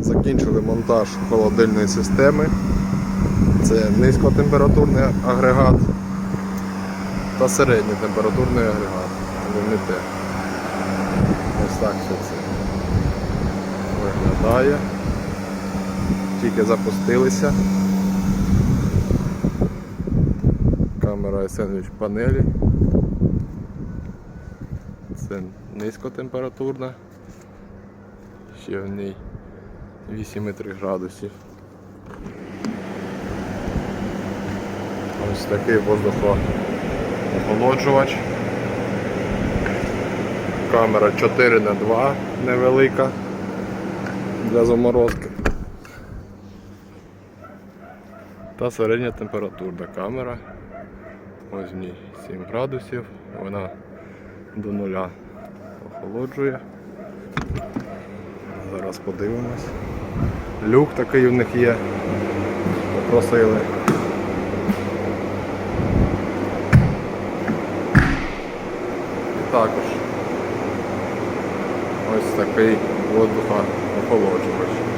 Закінчили монтаж холодильної системи. Це низькотемпературний агрегат та середній температурний агрегат. Вимите. Ось так все це виглядає. Тільки запустилися. Камера і сендвіч панелі. Це низькотемпературна. Ще в ній 8,3 градусів. Ось такий воздухоохолоджувач. Камера 4 на 2 невелика для заморозки. Та середня температурна камера. Ось в ній 7 градусів, вона до нуля охолоджує. Зараз подивимось. Люк такий у них є. Попросили. І також ось такий воздухоохолоджувач.